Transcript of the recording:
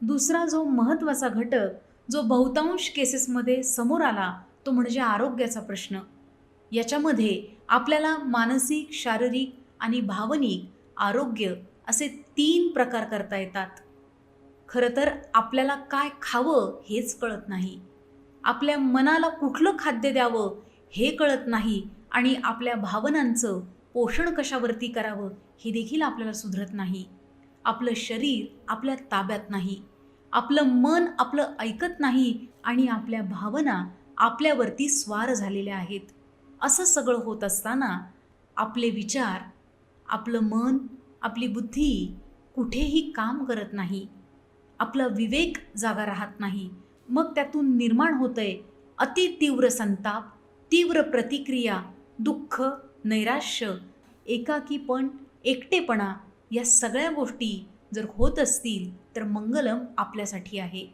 दुसरा जो महत्त्वाचा घटक जो बहुतांश केसेसमध्ये समोर आला तो म्हणजे आरोग्याचा प्रश्न. याच्यामध्ये आपल्याला मानसिक शारीरिक आणि भावनिक आरोग्य असे तीन प्रकार करता येतात. खरं तर आपल्याला काय खावं हेच कळत नाही. आपल्या मनाला कुठलं खाद्य द्यावं हे कळत नाही आणि आपल्या भावनांचं पोषण कशावरती करावं हे देखील आपल्याला सुधरत नाही. आपलं शरीर आपल्या ताब्यात नाही. आपलं मन आपलं ऐकत नाही आणि आपल्या भावना आपल्यावरती स्वार झालेल्या आहेत. असं सगळं होत असताना आपले विचार आपलं मन आपली बुद्धी कुठेही काम करत नाही. आपला विवेक जागा राहत नाही. मग त्यातून निर्माण होतंय अति तीव्र संताप तीव्र प्रतिक्रिया दुःख नैराश्य एकाकीपण एकटेपणा या सगळ्या गोष्टी जर होत असतील तर मंगलम आपल्यासाठी आहे.